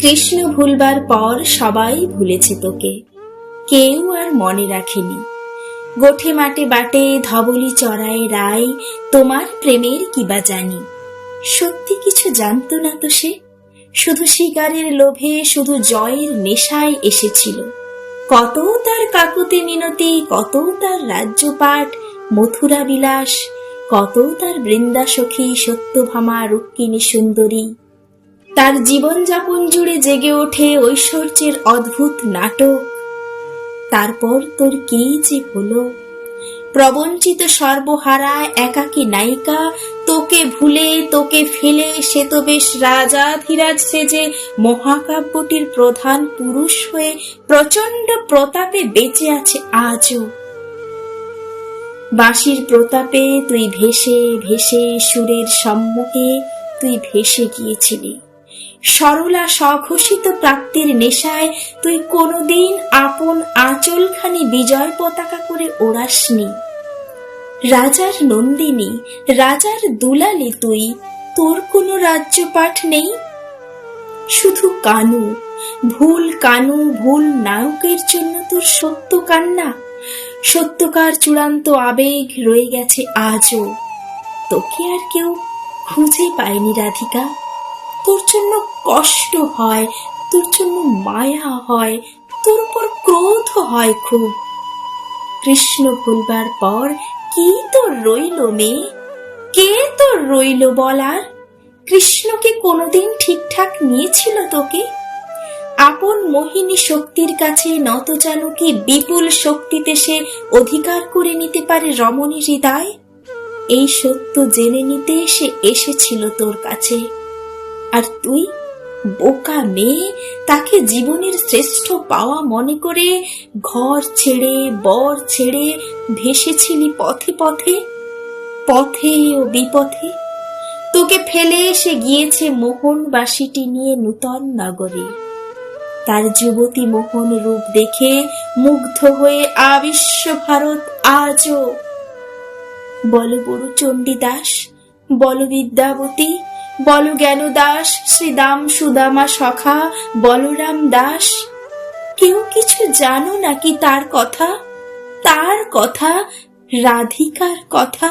কৃষ্ণ ভুলবার পর সবাই ভুলেছে তোকে। কেউ আর মনে রাখেনি। গোঠে মাটে বাটে ধবলি চড়ায় রায়, তোমার প্রেমের কিবা জানি। সত্যি কিছু জানতো না তো সে? শুধু শিকারের লোভে, শুধু জয়ের নেশায় এসেছিল। কত তার কাকুতি মিনতি, কত তার রাজ্যপাট মথুরা বিলাস, কত তার বৃন্দা সখী সত্যভামা রুক্মিণী সুন্দরী। তার জীবনযাপন জুড়ে জেগে ওঠে ঐশ্বর্যের অদ্ভুত নাটক। তারপর তোর কি যে হলো? প্রবঞ্চিত সর্বহারা, একাকী নায়িকা, তোকে ভুলে, তোকে ফেলে, সে তো বেশ রাজাধিরাজ সেজে মহাকাব্যটির প্রধান পুরুষ হয়ে প্রচণ্ড প্রতাপে বেঁচে আছে আজও। বাঁশির প্রতাপে তুই ভেসে ভেসে সুরের সম্মুখে তুই ভেসে গিয়েছিলি। সরলা স্বঘোষিত প্রাপ্তির নেশায় তুই কোনোদিন আপন আঁচলখানি বিজয় পতাকা করে ওড়াসনি। রাজার নন্দিনী, রাজার দুলালি তুই, তোর কোনো রাজ্যপাঠ নেই? শুধু কানু, ভুল কানু, ভুল নায়কের জন্য তোর সত্য কান্না? সত্যকার চূড়ান্ত আবেগ রয়ে গেছে আজও। তোকে আর কেউ খুঁজে পায়নি রাধিকা। তোর জন্য কষ্ট হয়, তোর জন্য মায়া হয়, তোর উপর ক্রোধ হয় খুব। কৃষ্ণ ভুলবার পর কি তোর রইল মেয়ে? কে তোর রইল বলার? কৃষ্ণকে কোনোদিন ঠিকঠাক নিয়েছিল তোকে? আপন মোহিনী শক্তির কাছে নত যেন কি বিপুল শক্তিতে সে অধিকার করে নিতে পারে রমণী হৃদয়? এই সত্য জেনে নিতে সে এসেছিল তোর কাছে। আর তুই বোকা মেয়ে, তাকে জীবনের শ্রেষ্ঠ পাওয়া মনে করে ঘর ছেড়ে, বর ছেড়ে ভেসেছিলি পথে পথে? পথে ও বিপথে? তোকে ফেলে এসে গিয়েছে মোহনবাসীটি নিয়ে নূতন নগরে। তার যুবতী মোহন রূপ দেখে মুগ্ধ হয়ে, আবিশ্ব ভারত, আজও! বল বড় চণ্ডীদাস বল বিদ্যাবতী বল জ্ঞান দাস, শ্রীদাম, সুদামা, সখা, বলরাম দাস। কেউ কিছু জানো নাকি তার কথা? তার কথা, রাধিকার কথা?